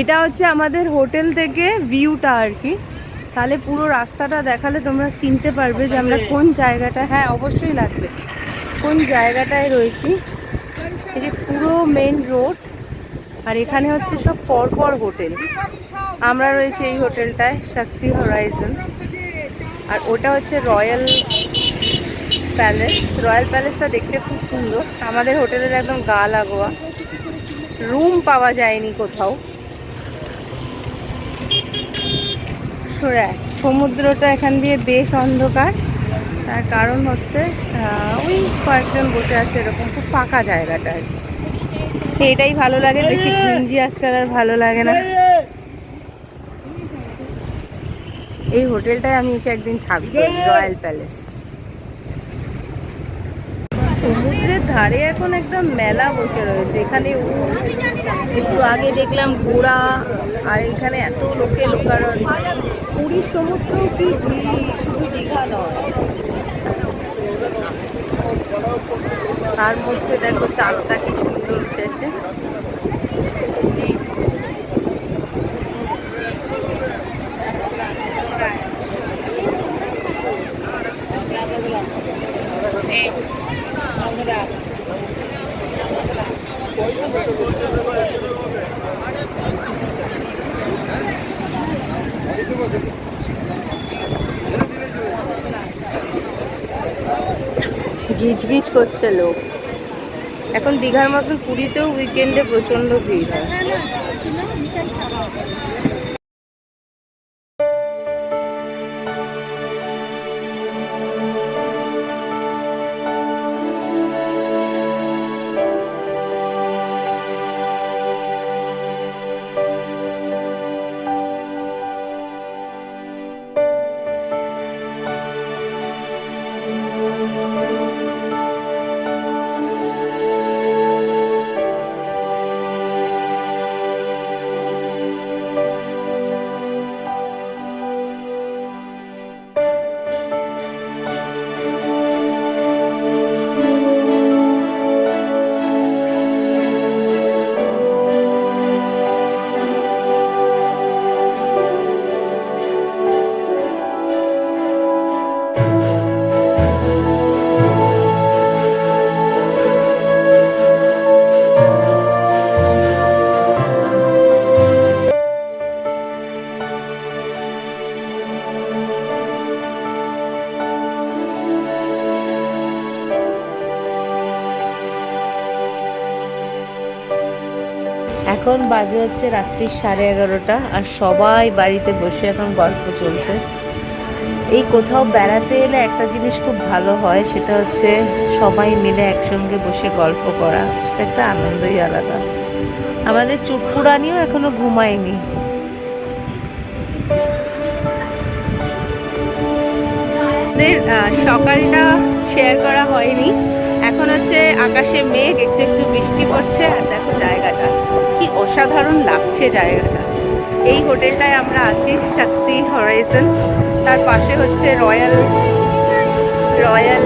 এটা হচ্ছে আমাদের হোটেল থেকে ভিউটা আর কি। তাহলে পুরো রাস্তাটা দেখালে তোমরা চিনতে পারবে যে আমরা কোন জায়গাটা হ্যাঁ অবশ্যই লাগবে। কোন জায়গাটায় রয়েছি। এই যে পুরো মেন রোড আর এখানে হচ্ছে সব পরপর হোটেল। আমরা রয়েছি এই হোটেলটায় শক্তি হরাইজন আর ওটা হচ্ছে রয়্যাল প্যালেস রয়্যাল প্যালেসটা দেখতে খুব সুন্দর। আমাদের হোটেলের একদম গা লাগোয়া। রুম পাওয়া যায়নি কোথাও। সরে আয়। সমুদ্রটা এখান দিয়ে বেশ অন্ধকার। তার কারণ হচ্ছে ওই কয়েকজন বসে আছে এরকম, খুব ফাঁকা জায়গাটা আর কি। এটাই ভালো লাগে, বেশি ঘুঞ্জি আজকাল আর ভালো লাগে না। এই হোটেলটায় আমি এসে একদিন থাকব রয়্যাল প্যালেস সমুদ্রের ধারে এখন একদম মেলা বসে রয়েছে। এখানে একটু আগে দেখলাম ঘোড়া, আর এখানে এত লোকে লোকারণ পুরীর সমুদ্র কি শুধু দীঘা নয়। তার মধ্যে দেখো চালটা কি সুন্দর উঠেছে। গিজ গিজ করছে লোক। এখন দীঘার মতন পুরীতেও উইকেন্ডে প্রচণ্ড ভিড় হয়। এখন বাজে হচ্ছে রাত্রি সাড়ে এগারোটা আর সবাই বাড়িতে বসে এখন গল্প চলছে। এই কোথাও বেড়াতে এলে একটা জিনিস খুব ভালো হয়, সেটা হচ্ছে সবাই মিলে একসঙ্গে বসে গল্প করা। সেটা একটা আনন্দই আলাদা। আমাদের চুটকুরানিও এখনও ঘুমায়নি। সকালটা শেয়ার করা হয়নি। এখন হচ্ছে আকাশে মেঘ, একটু একটু বৃষ্টি। অসাধারণ লাগছে জায়গাটা। এই হোটেলটায় আমরা আছি শক্তি হরাইজন তার পাশে হচ্ছে রয়্যাল রয়্যাল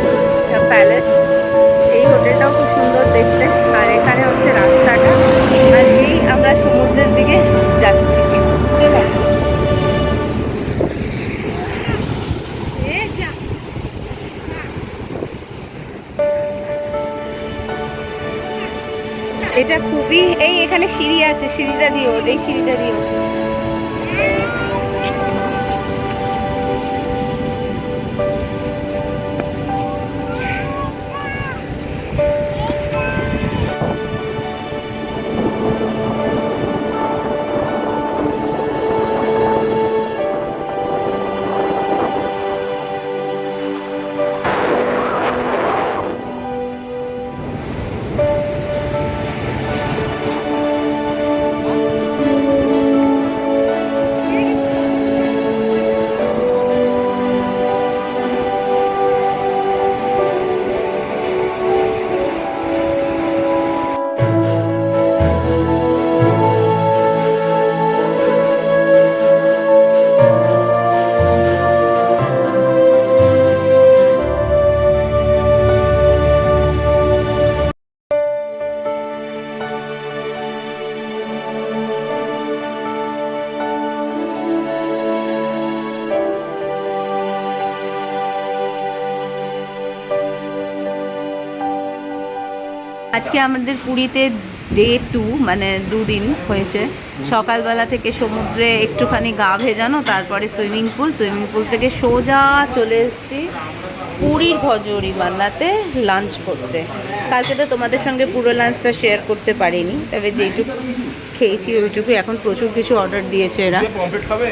প্যালেস। এই হোটেলটাও খুব সুন্দর দেখতে। আর এখানে হচ্ছে রাস্তাটা। আর এই আমরা সমুদ্রের দিকে যাচ্ছি। এটা খুবই এই এখানে সিঁড়ি আছে সিঁড়িটা দিও এই সিঁড়িটা দিও। আজকে আমাদের পুরীতে ডে টু মানে দুদিন হয়েছে। সকালবেলা থেকে সমুদ্রে একটুখানি গা ভেজানো তারপরে সুইমিং পুল সুইমিং পুল থেকে সোজা চলে এসেছি পুরীর ভজরি বান্নাতে লাঞ্চ করতে। কালকে তো তোমাদের সঙ্গে পুরো লাঞ্চটা শেয়ার করতে পারিনি তবে যেটুকু খেয়েছি ওইটুকু এখন প্রচুর কিছু অর্ডার দিয়েছে এরা। খাবে?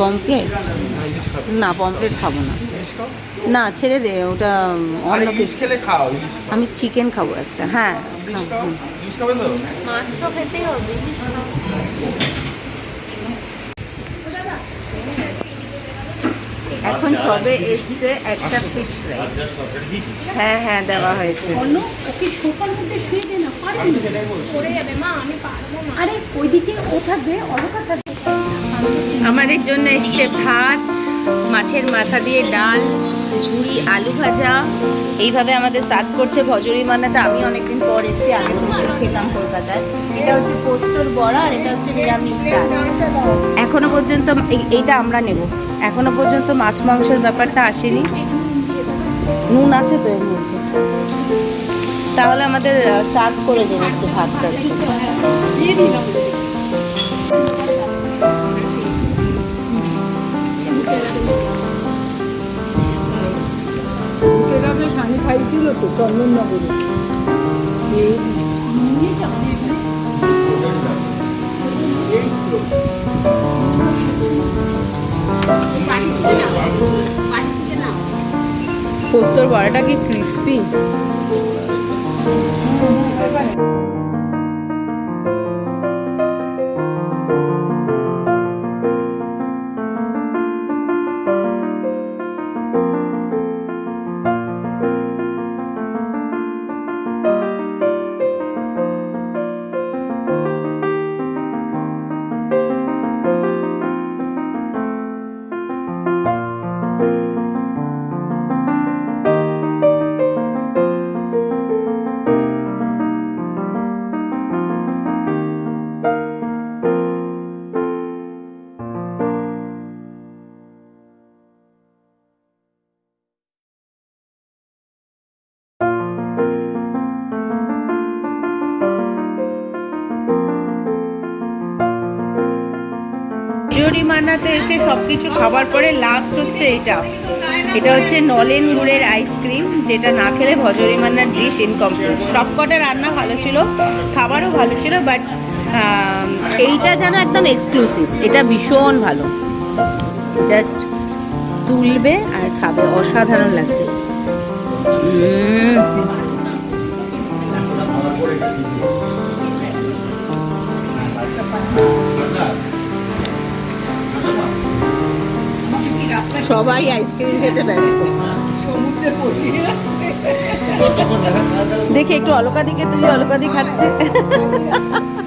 পমপ্লেট না পমপ্লেট খাব না। ইলিশ খাও? না ছেড়ে দে ওটা অন্য ইলিশ কিছু। খেলে খাও আমি চিকেন খাব একটা হ্যাঁ ইলিশ খাব, খাও? হুম। ইলিশ খাবে তো? মাছ তো খেতেই হবে ইলিশ খাও। এখন সবে এসছে একটা ফিশ ফ্রাই হ্যাঁ হ্যাঁ দেওয়া হয়েছে। ওকে সোফার মধ্যে শুয়ে দে না। পড়ে যাবে মা আমি পারব না। আরে ওইদিকে ও থাকবে অলকা থাকবে। আমাদের জন্য এসছে ভাত। মাছের মাথা দিয়ে ডাল, ঝুড়ি, আলু ভাজা। এইভাবে আমাদের সার্ভ করছে ভজরি মানাটা আমি অনেকদিন পর এসেছি আগে প্রচুর খেতাম কলকাতায়। এটা হচ্ছে পোস্তর বড়া আর এটা হচ্ছে নিরামিষ ডাল। এখনও পর্যন্ত এই- এইটা আমরা নেব। এখনও পর্যন্ত মাছ মাংসের ব্যাপারটা আসেনি। নুন আছে তো এর মধ্যে? তাহলে আমাদের সার্ভ করে দিন একটু ভাতটা। ভূতেরা খাইছিল তো চন্দননগরে। পোস্তর বড়াটা কি ক্রিস্পি জরিমানাতে এসে সব কিছু খাবার পরে লাস্ট হচ্ছে এটা। এটা হচ্ছে নলেন গুড়ের আইসক্রিম যেটা না খেলে ভজরিমান্নার ডিশ ইনকমপ্লিট সবকটা রান্না ভালো ছিল, খাবারও ভালো ছিল বাট এইটা যেন একদম এক্সক্লুসিভ এটা ভীষণ ভালো। জাস্ট তুলবে আর খাবে, অসাধারণ লাগছে। সবাই আইসক্রিম খেতে ব্যস্ত। দেখি একটু অলকাদিকে তুই অলকা দি খাচ্ছে।